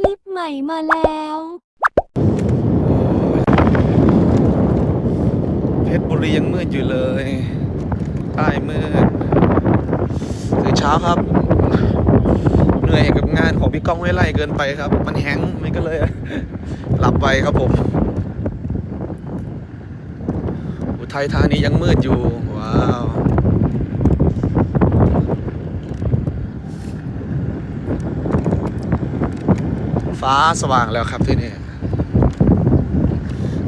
คลิปใหม่มาแล้ว เพชรบุรียังมืดอยู่เลยใต้มืดตื่นเช้าครับ เหนื่อยกับงานของพี่ก้องห้วยไล่เกินไปครับ มันแห้งก์มันก็เลย หลับไปครับผม อุทัยธานียังมืดอยู่ ว้าว ฟ้าสว่างแล้วครับที่นี่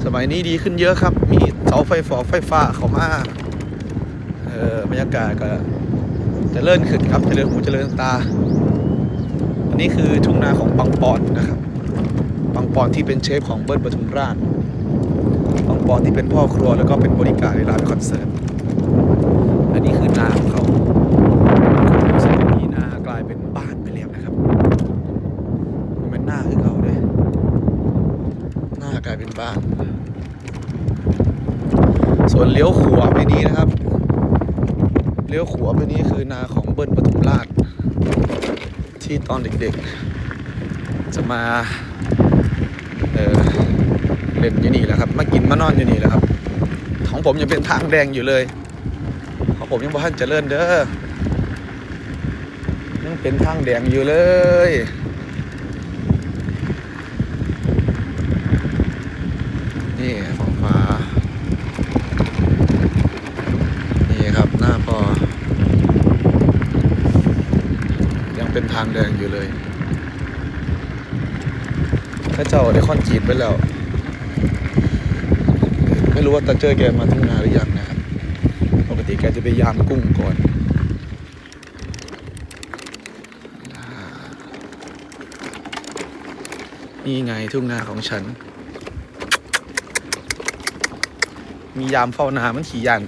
สมัยนี้ดีขึ้นเยอะครับ มีเสาไฟฟ้าไฟฟ้าเขามาเออบรรยากาศก็เจะเลื่นขึ้นครับเจริญหูเจริญตา อันนี้คือทุ่งนาของปังปอนนะครับ ปังปอนที่เป็นเชฟของเบิร์ดปทุมราช ปังปอนที่เป็นพ่อครัวแล้วก็เป็นบริการในร้านคอนเสิร์ต อันนี้คือนาของเขาซึ่งมีนากลายเป็นบ้านไปแล้วนะครับ มันเป็นหน้าคือเขาเลย หน้ากลาย เป็นบ้าน ส่วนเลี้ยวขวาไปนี้นะครับ เลี้ยวขวาไปนี้คือนาของเบิ้ลปทุมราช ที่ตอนเด็กๆ จะมาเออเล่นอยู่นี่แหละครับ มากินมานอนอยู่นี่แหละครับ ของผมยังเป็นทางแดงอยู่เลย ของผมยังบ่ทันเจริญเด้อยังเป็นทางแดงอยู่เลย นี่ฟ้องฟ้า นี่ครับหน้าพอ ยัง เป็นทางแดงอยู่เลยข้าเจ้าได้คอนจีดไปแล้ว ไม่รู้ว่าตาเจอแกมาทุ่งนาหรือยังนะครับปกติแกจะไปยามกุ้งก่อนนี่ไงทุ่งนาของฉัน มียามเฝ้านามันขี่ยัน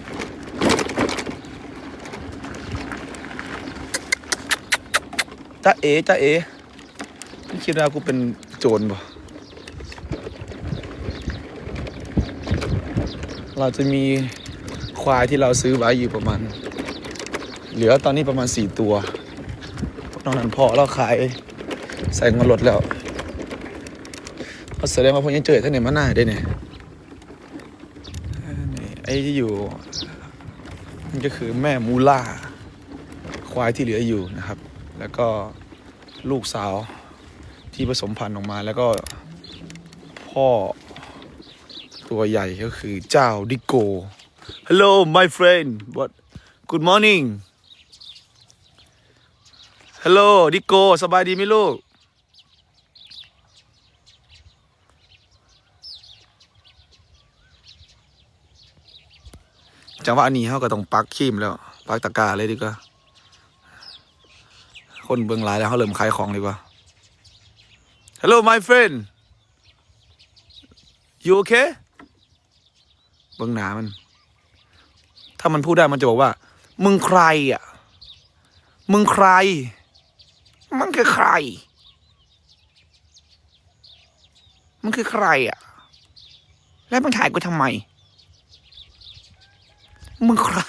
จ้าเอ๋จ้าเอ๋ไม่คิดว่ากูเป็นโจรบ่เราจะมีควายที่เราซื้อไว้อยู่ประมาณ เหลือตอนนี้ประมาณสี่ตัวนอกนั้นพอเราขายใส่เงินรถแล้วเอาแสดงว่าพวกนี้เจอท่านไหนมาหน้าได้เนี่ยนี่ไอ้ที่อยู่นั่นก็คือแม่มูล่า ควายที่เหลืออยู่นะครับ แล้วก็ลูกสาวที่ผสมพันธุ์ออกมา แล้วก็พ่อตัวใหญ่ก็คือเจ้าดิโก Hello my friend what Good morning Hello ดิโก สบายดีไหมลูก จังหวะนี้เขาก็ต้องปักขีมแล้ว ปักตะกร้าเลยดีกว่า คนเบิ่งหลายแล้วเขาเริ่มขายของดีกว่า Hello my friend you okay เบิ่งหนามัน ถ้ามันพูดได้มันจะบอกว่า มึงใครอะ มึงใคร มันคือใคร มันคือใครอะ แล้วมึงถ่ายกูทำไม มึงใคร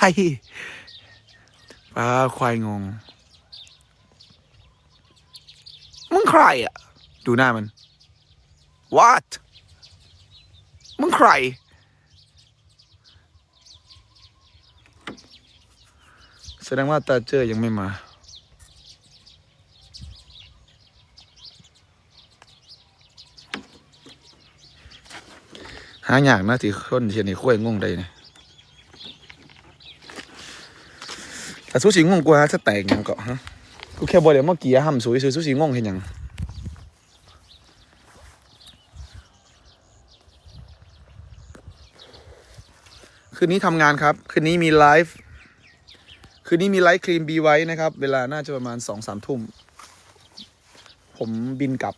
ป้าควายงง มึงใครอะ ดูหน้ามัน what มึงใคร แสดงว่าตาเจอยังไม่มา หาอย่างนะที่คนเทียนนี่ค่อยงงได้เนี่ยแต่สุสีงงกว่าจะแตกหยังเกาะฮะ กูแค่บอกเดี๋ยวเมื่อกี้ห้ำสวยสวยสุสีงงเห็นหยังคืนนี้ทำงานครับ คืนนี้มีไลฟ์คืนนี้มีไลฟ์ครีมบีไว้นะครับ เวลาน่าจะประมาณสองสามทุ่ม ผมบินกลับ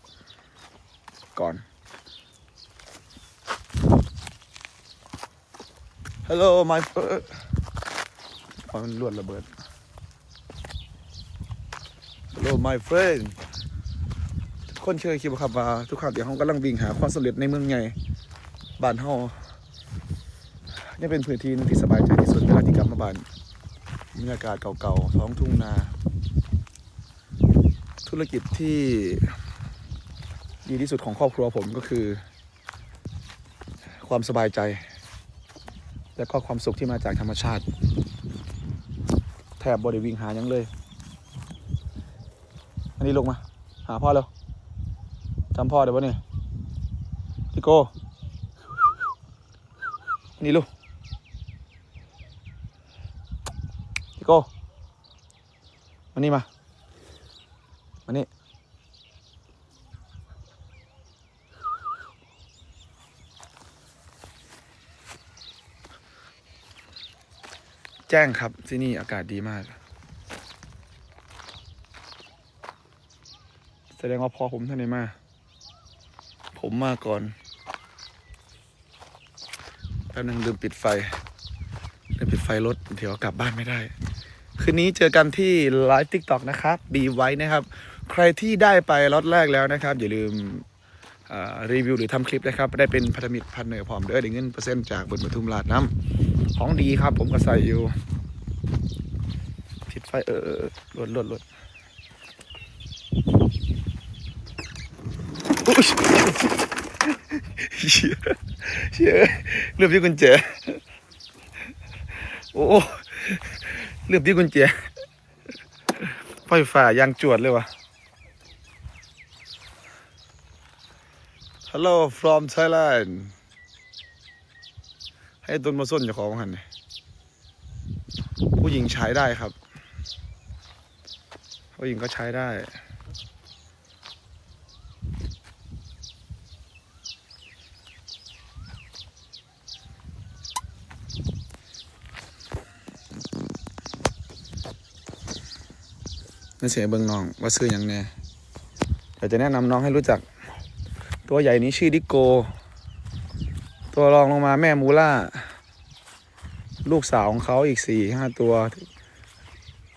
ก่อน Hello my friend อ๋อมันรวดระเบิด my friend คนเคยคิดว่าครับว่าทุกครั้งเดี๋ยวเขากำลังวิ่งหาความสำเร็จในเมืองใหญ่บ้านเฮานี่เป็นพื้นที่นึงที่สบายใจที่สุดเวลาที่กลับมาบ้านบรรยากาศเก่าๆท้องทุ่งนา ธุรกิจที่ดีที่สุดของครอบครัวผมก็คือ ความสบายใจ และก็ความสุขที่มาจากธรรมชาติ แทบบริวิ่งหายังเลย นนี้ลงมา หาพ่อเร็วจำพ่อได้ปะเนี่ยพี่โกนนี้ลูกพี่โกมานี่มา มานี่แจ้งครับที่นี่อากาศดีมาก แส ดงว่าพอผมท่านไหนมา ผมมาก่อนแป๊บนึงลืมปิดไฟลืมปิดไฟรถเดี๋ยวกลับบ้านไม่ได้ คืนนี้เจอกันที่ไลฟ์ทิกตอกนะครับบีไว้นะครับ ใครที่ได้ไปล็อตแรกแล้วนะครับ อย่าลืมรีวิวหรือทำคลิปนะครับ ได้เป็นพันธมิตรพันเนอร์พร้อมเด้อได้เงินเปอร์เซ็นต์จากบนปทุมราชน้ำของดีครับ ผมก็ใส่อยู่ผิดไฟเออเออเออลดลดลด เชี่ยเชี่ยเรื่องที่กุญแจโอ้เรื่องที่กุญแจไฟฟ้ายางจวดเลยวะ Hello from Thailand ให้ต้นมาส้นอย่าของหันนี่ผู้หญิงใช้ได้ครับ ผู้หญิงก็ใช้ได้ นั่นเสียเบิงน้องว่าซื้ออย่างแน่เดี๋ยวจะแนะนำน้องให้รู้จัก ตัวใหญ่นี้ชื่อดิโก ตัวรองลงมาแม่มูล่า ลูกสาวของเขาอีกสี่ห้าตัว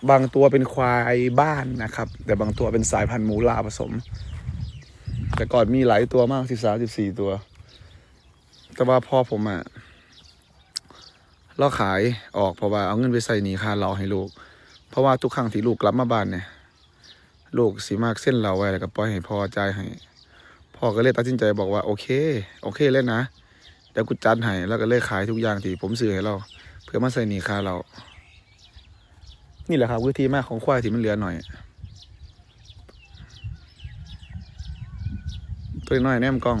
บางตัวเป็นควายบ้านนะครับ แต่บางตัวเป็นสายพันธุ์มูล่าผสม แต่ก่อนมีหลายตัวมากสิบสามสิบสี่ตัว แต่ว่าพ่อผมอะเราขายออกเพราะว่าเอาเงินไปใส่หนีค่าเราให้ลูก เพราะว่าทุกครั้งที่ลูกกลับมาบ้านเนี่ย ลูกสีมากเส้นเราไว้แล้วก็ปล่อยให้พ่อจ่ายให้พ่อก็เลยตัดสินใจบอกว่าโอเค โอเคเล่นนะเดี๋ยวกูจัดให้แล้วก็เลยขายทุกอย่างที่ผมซื้อให้เรา เพื่อมาใส่หนีค่าเรา นี่แหละครับวิธีมากของควายที่มันเหลือหน่อย ตัวน้อยแนมกล้อง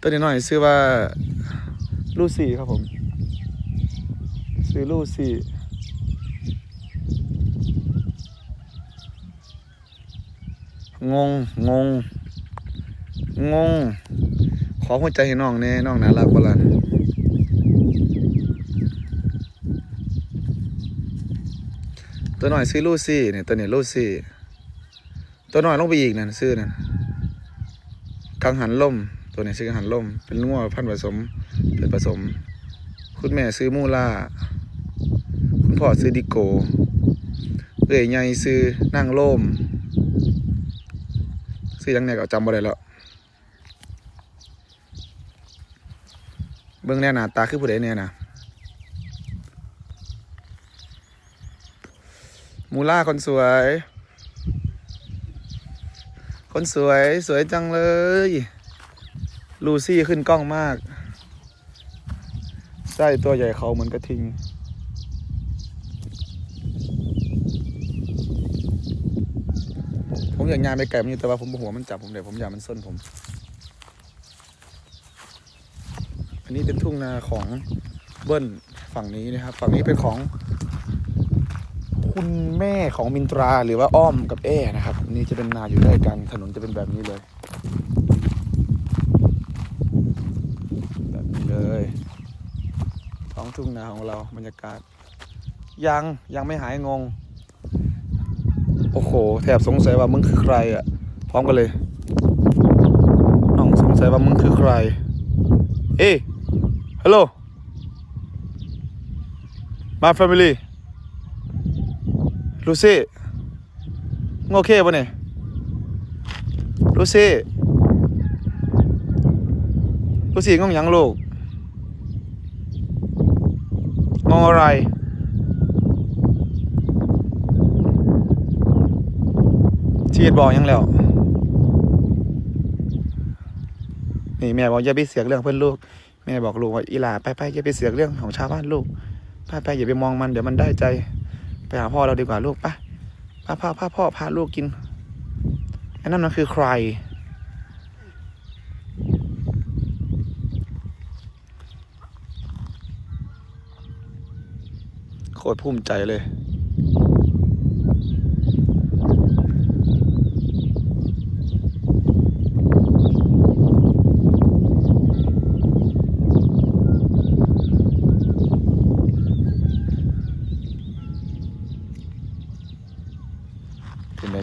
ตัวน้อยชื่อว่าลูซี่ครับผมชื่อลูซี่ งงงงงง ขอหัวใจให้น้องแน่น้องน่ารักบ่ล่ะตัวหน่อยซื้อลูซี่เนี่ยตัวนี้ลูซี่ ตัวหน่อยลงไปอีกนั่นซื้อนั่นกังหันล่ม ตัวเนี้ซื้อกังหันล่ม เป็นงัวพันผสม เป็นผสม คุณแม่ซื้อมูล่า คุณพ่อซื้อดิโกเอ้ยใหญ่ซื้อนั่งล่ม ซื้อยังไงก็จำบ่ได้แล้วเบิ่งแน่หน้าตาคือผู้ใดแน่นะมูล่าคนสวย คนสวยสวยจังเลย ลูซี่ขึ้นกล้องมากใช่ตัวใหญ่เขาเหมือนกระทิง ผมอยากงานไปไก่มันอยู่แต่ว่าผมหัวมันจับผมเดี๋ยวผมอยากมันส้นผม อันนี้เป็นทุ่งนาของเบิ้ลฝั่งนี้นะครับ ฝั่งนี้เป็นของคุณแม่ของมินตราหรือว่าอ้อมกับแอ้นะครับนนี่จะเป็นนาอยู่ด้วยกันถนนจะเป็นแบบนี้เลยแบบนี้เลยท้องทุ่งนาของเราบรรยากาศ ยังยังไม่หายงง โอ้โห แถบสงสัยว่ามึงคือใครอะ พร้อมกันเลย น้องสงสัยว่ามึงคือใคร เอ้ฮัลโหล my family ลูซี่มึงโอเคปะเนี่ยลูซี่ลูซี่งงยังลูกงงอะไร ชีวิตบอกยังแล้ว นี่แม่บอกอย่าไปเสียกเรื่องเพื่อนลูก แม่บอกลูกว่าอีหลาไปไปอย่าไปเสียกเรื่องของชาวบ้านลูก ไปไปอย่าไปมองมันเดี๋ยวมันได้ใจ ไปหาพ่อเราดีกว่าลูกไปพาพาพาพ่อพาลูกกินไอ้นั่นมันคือใคร โคตรภูมิใจเลย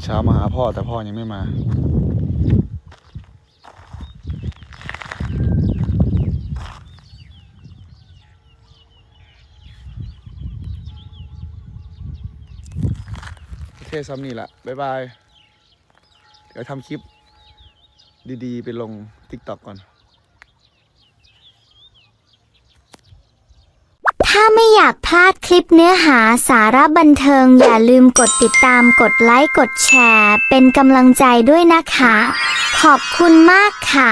เช้ามาหาพ่อแต่พ่อยังไม่มา โอเคซ้ำนี่แหละ บ๊ายบาย เดี๋ยวทำคลิปดีๆ ไปลง TikTok ก่อน ถ้าไม่อยากพลาดคลิปเนื้อหาสาระบันเทิง อย่าลืมกดติดตามกดไลค์กดแชร์ เป็นกำลังใจด้วยนะคะ ขอบคุณมากค่ะ